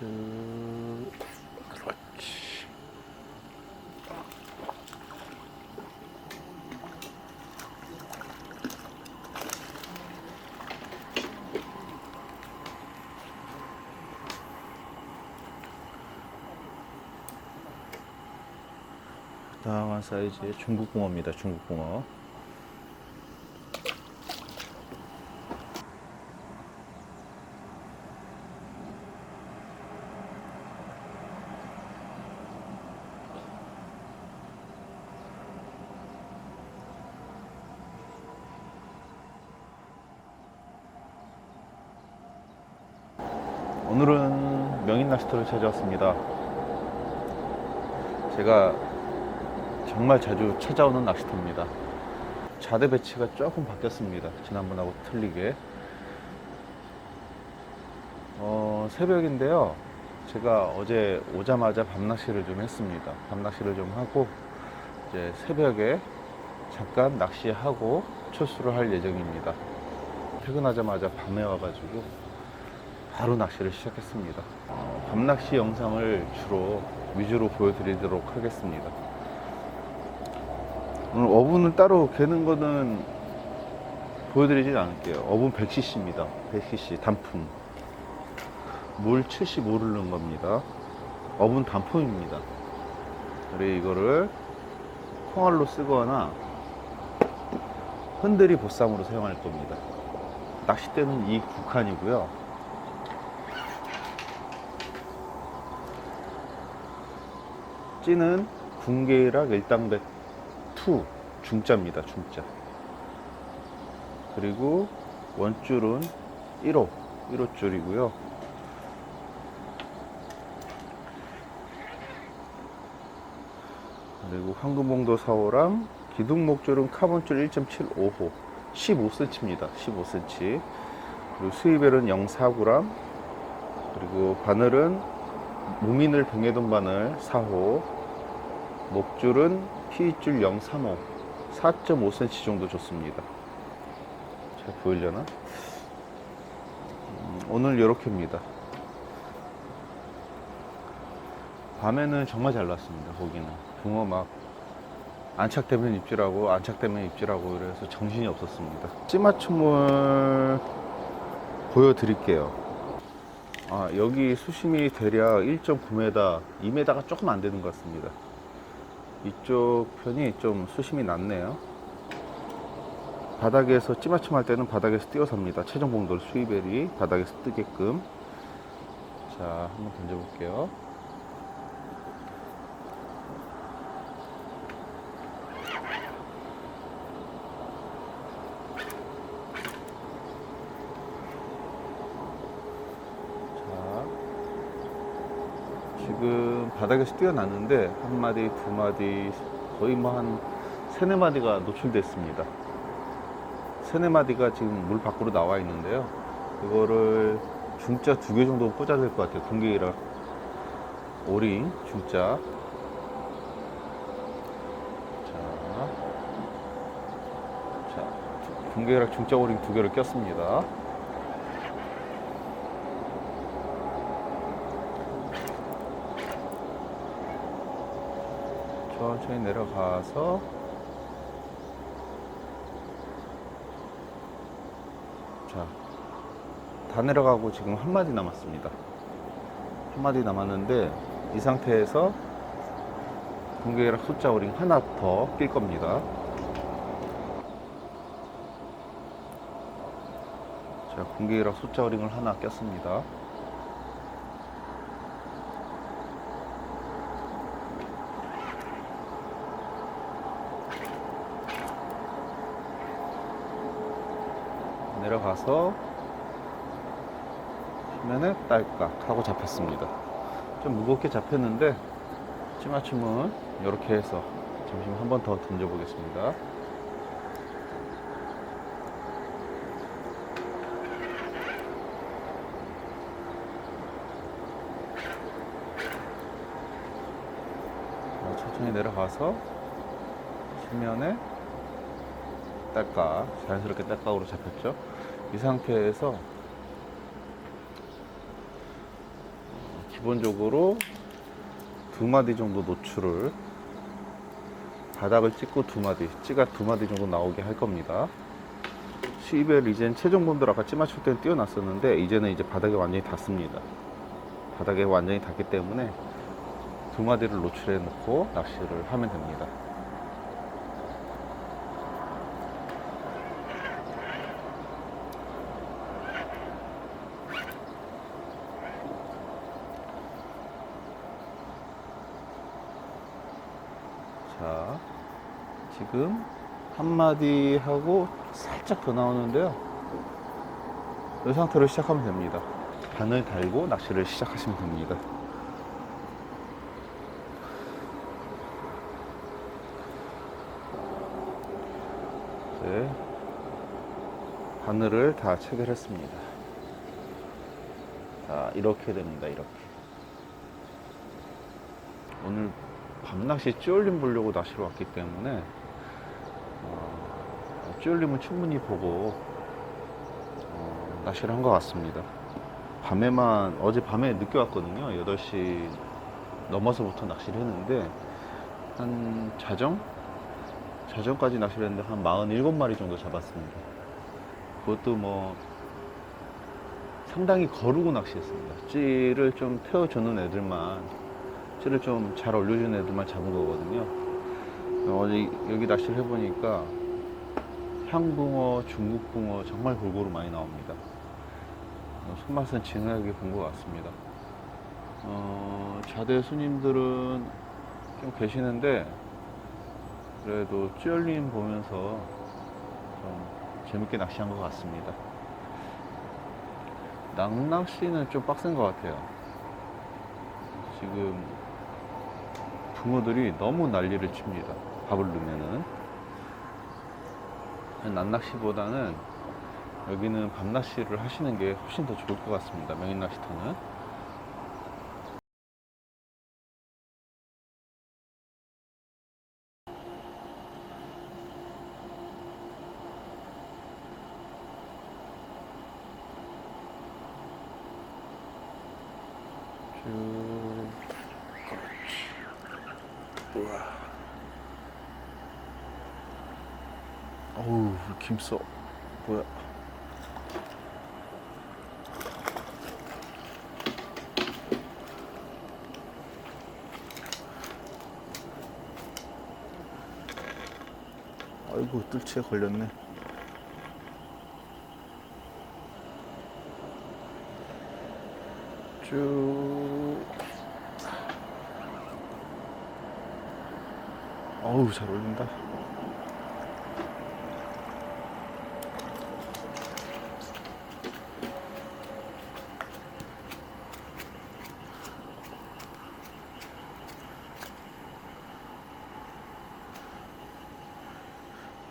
쭉 그렇지. 다양한 사이즈의 중국붕어입니다 중국붕어 낚시터를 찾아왔습니다. 제가 정말 자주 찾아오는 낚시터입니다. 자대 배치가 조금 바뀌었습니다. 지난번하고 틀리게. 어, 새벽인데요. 제가 어제 오자마자 밤낚시를 좀 했습니다. 밤낚시를 좀 하고, 이제 새벽에 잠깐 낚시하고 철수를 할 예정입니다. 퇴근하자마자 밤에 와가지고 바로 낚시를 시작했습니다. 어, 밤낚시 영상을 주로 위주로 보여드리도록 하겠습니다. 오늘 어분을 따로 개는 거는 보여드리진 않을게요. 어분 100cc입니다. 100cc 단품. 물 75를 넣은 겁니다. 어분 단품입니다. 그리고 이거를 콩알로 쓰거나 흔들이 보쌈으로 사용할 겁니다. 낚싯대는 이 국한이고요. 찌는 군계락 일당백 2 중자입니다. 중자. 그리고 원줄은 1호 1호 줄이고요. 그리고 황금봉도 4호랑 기둥목줄은 카본줄 1.75호 15cm입니다. 15cm. 그리고 수입벨은 049랑 그리고 바늘은 무민을 병해둔 바늘 4호 목줄은 피줄 035 4.5cm 정도 좋습니다. 잘 보이려나? 음, 오늘 이렇게입니다. 밤에는 정말 잘 났습니다 거기는. 붕어 막 안착되면 입질하고 안착되면 입질하고 그래서 정신이 없었습니다. 찌맞춤을 보여드릴게요 아, 여기 수심이 대략 1.9m, 2m가 조금 안 되는 것 같습니다. 이쪽 편이 좀 수심이 낮네요. 바닥에서 찌맞춤 할 때는 바닥에서 뛰어섭니다. 최종 봉돌 수위벨이 바닥에서 뜨게끔. 자, 한번 던져볼게요. 자, 지금 바닥에서 뛰어났는데 한 마디, 두 마디, 거의 뭐 한 세네 마디가 노출됐습니다. 세네 마디가 지금 물 밖으로 나와 있는데요. 이거를 중자 두 개 정도 꽂아야 될 것 같아요. 군계이라 오링 중자. 자, 자, 군계이락 중자 오링 두 개를 꼈습니다. 천천히 내려가서 자, 다 내려가고 지금 한 마디 남았습니다. 한 마디 남았는데 이 상태에서 공개락 숫자 오링 하나 더 낄 겁니다. 자, 공개락 숫자 오링을 하나 꼈습니다. 내려가서 치면은 딸깍 하고 잡혔습니다. 좀 무겁게 잡혔는데 찌맞춤은 이렇게 해서 잠시만 한 번 더 던져보겠습니다. 자, 천천히 내려가서 신면에 딸깍 자연스럽게 딸깍으로 잡혔죠 이 상태에서 기본적으로 두 마디 정도 노출을 바닥을 찍고 두 마디, 찌가 두 마디 정도 나오게 할 겁니다. 시벨 이젠 최종 본들 아까 찌 맞출 때는 띄워놨었는데 이제는 이제 바닥에 완전히 닿습니다. 바닥에 완전히 닿기 때문에 두 마디를 노출해 놓고 낚시를 하면 됩니다. 자, 지금 한 마디 하고 살짝 더 나오는데요. 이 상태로 시작하면 됩니다. 바늘 달고 낚시를 시작하시면 됩니다. 네. 바늘을 다 체결했습니다. 자, 이렇게 됩니다. 이렇게. 오늘 밤낚시 찌올림 보려고 낚시로 왔기 때문에 어, 찌올림은 충분히 보고 어, 낚시를 한 것 같습니다. 밤에만 어제 밤에 늦게 왔거든요. 8시 넘어서부터 낚시를 했는데 한 자정? 자정까지 낚시를 했는데 한 47마리 정도 잡았습니다. 그것도 뭐 상당히 거르고 낚시했습니다. 찌를 좀 태워주는 애들만 찌를 좀 잘 올려주는 애들만 잡은 거거든요. 어제 여기 낚시를 해보니까 향붕어, 중국붕어 정말 골고루 많이 나옵니다. 어, 손맛은 진하게 본 것 같습니다. 어, 자대 손님들은 좀 계시는데 그래도 찌얼림 보면서 좀 재밌게 낚시한 것 같습니다. 낙낚시는 좀 빡센 것 같아요. 지금 붕어들이 너무 난리를 칩니다. 밥을 넣으면은. 난낚시보다는 여기는 밤낚시를 하시는 게 훨씬 더 좋을 것 같습니다. 명인낚시터는. 쭉. 그렇지. 우와. 어우, 김써. 뭐야. 아이고, 뜰채 걸렸네. 쭉. 어우, 잘 어울린다.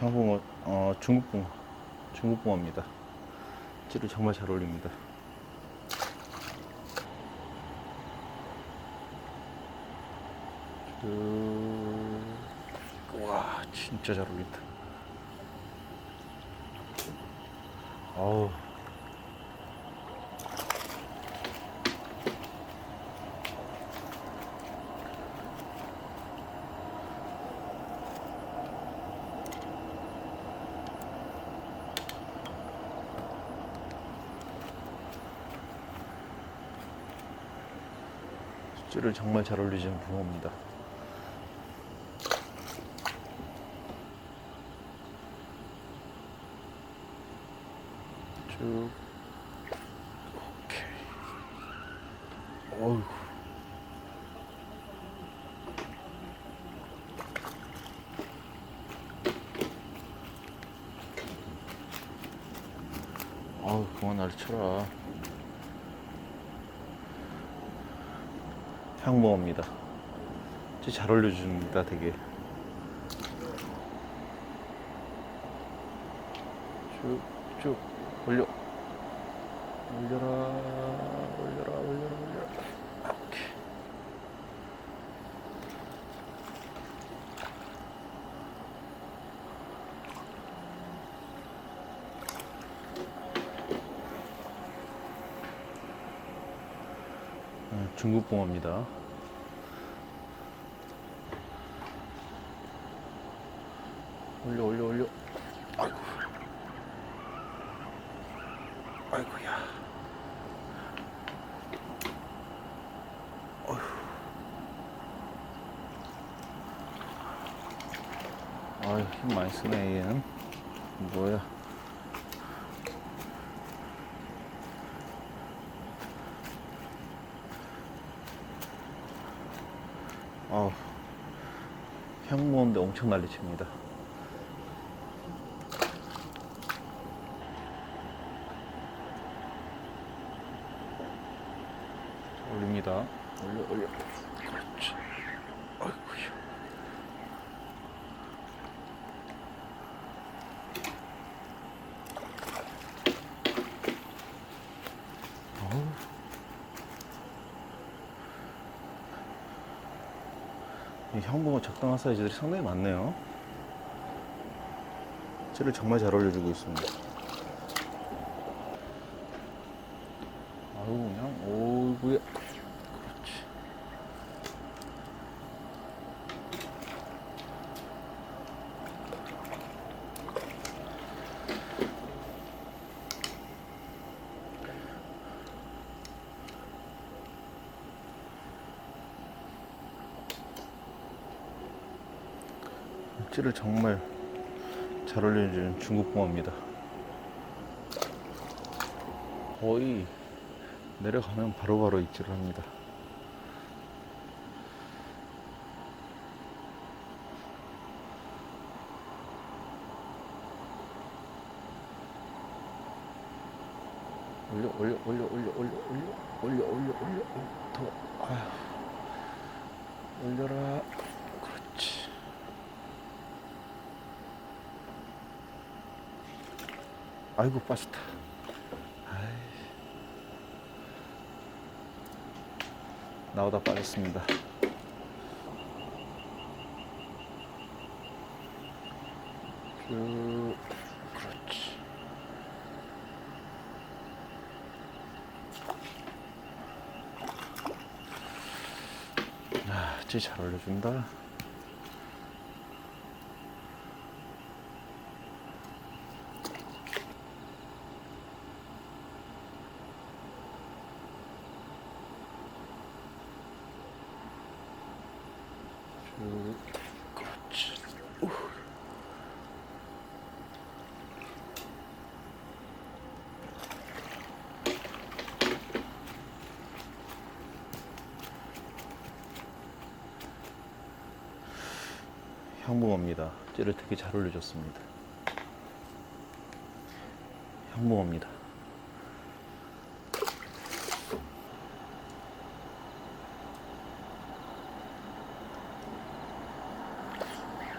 향붕어, 어, 중국붕어. 중국붕어입니다. 찌를 정말 잘 어울립니다. 그... 와 진짜 잘 어울린다. 어우. 찌를 정말 잘 어울리는 붕어입니다 쭉 오케이. 어휴. 아우 그만 날 쳐라. 향모입니다. 잘 올려줍니다 되게. 쭉쭉 올려 올려라 올려라 올려라 올려라 오케이 음, 중국 붕어입니다. 올려 올려 올려. 아이고. 아이고야. 어휴. 아유 힘 많이 쓰네 얘는. 뭐야? 아, 향 모는데 엄청 난리칩니다. 올려, 올려. 그렇지. 아이고야. 어우. 이 향붕어 적당한 사이즈들이 상당히 많네요. 찌를 정말 잘 올려주고 있습니다. 아유 그냥 오구야. 찌를 정말 잘 올려주는 중국 붕어입니다. 거의 내려가면 바로 바로 입질을 합니다. 올려 올려 올려 올려 올려 올려 올려 올려 올려 더 아휴 올려라 그렇지 아이고 빠졌다. 나오다 빠졌습니다. 쭉 그렇지. 아, 진짜 잘 올려준다 쭉 그렇지 우. 찌를 되게 잘 올려줬습니다. 향붕어입니다.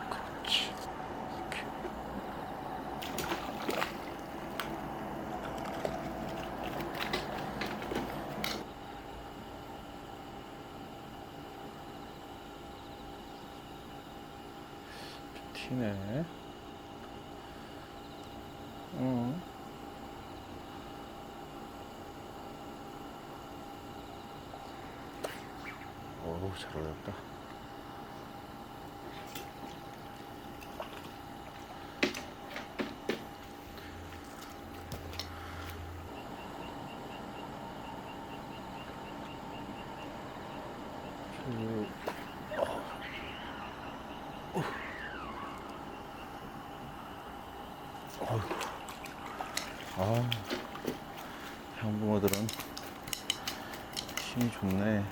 그렇지. 이렇게. 좀 튀네. 응. 어우, 잘 올렸다. 쭉. 아, 향붕어들은 힘이 좋네.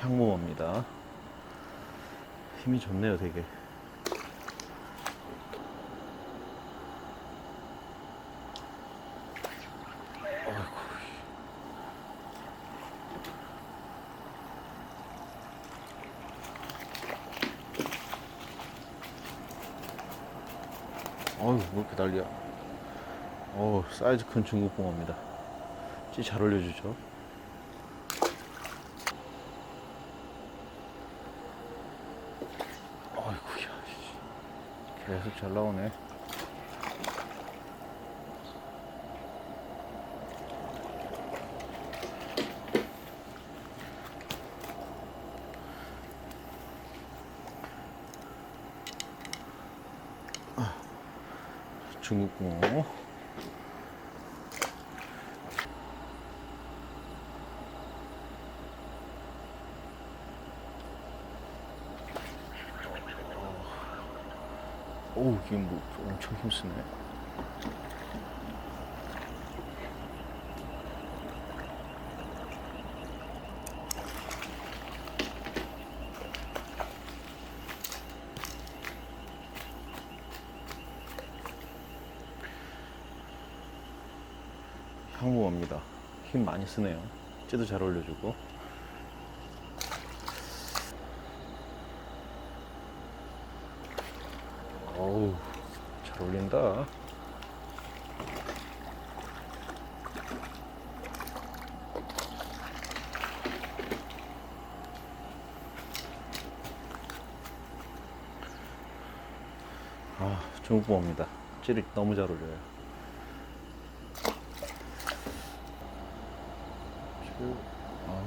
향붕어입니다. 힘이 좋네요, 되게. 어휴, 뭐 이렇게 난리야. 어우, 사이즈 큰 중국 붕어입니다. 찌 잘 올려주죠. 어이구야. 씨. 계속 잘 나오네. 중국 붕어. 오, 이게 뭐 엄청 힘쓰네. 향무입니다. 힘 많이 쓰네요. 찌도 잘 올려주고. 어우, 잘 어울린다. 아, 중국봉입니다. 찌를 너무 잘. 쭉, 아,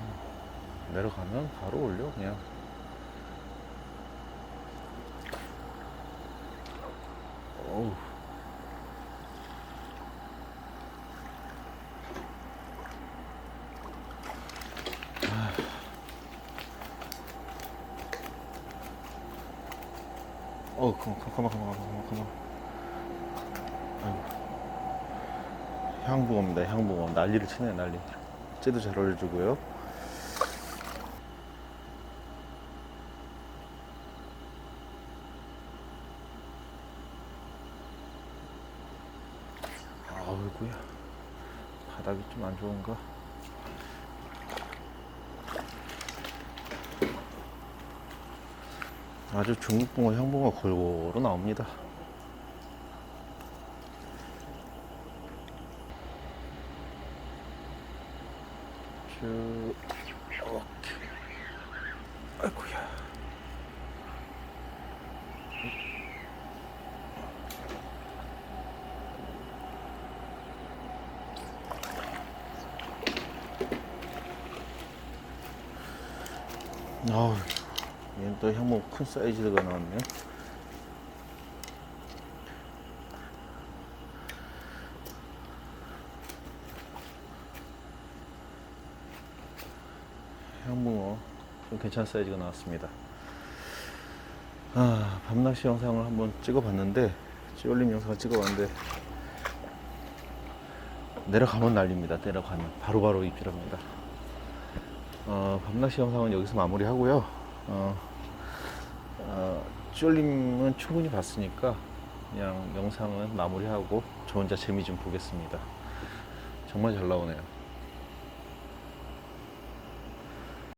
내려가면 바로 올려, 그냥. 어우. 어, 가만, 가만, 가만, 가만, 가만. 아이고. 향붕어입니다, 향붕어. 난리를 치네, 난리. 쟤도 잘 어울려주고요. 아이고야. 바닥이 좀 안 좋은가? 아주 중국붕어, 향붕어 골고루 나옵니다. 쭉, 오케이. 아이고야. 아우, 또 향목 큰 사이즈가 나왔네. 향붕어 좀 괜찮은 사이즈가 나왔습니다. 아, 밤낚시 영상을 한번 찍어봤는데, 찌올림 영상을 찍어봤는데, 내려가면 난립니다. 내려가면. 바로바로 입질합니다. 어, 밤낚시 영상은 여기서 마무리하고요. 어, 어, 찌올림은 충분히 봤으니까, 그냥 영상은 마무리하고, 저 혼자 재미 좀 보겠습니다. 정말 잘 나오네요.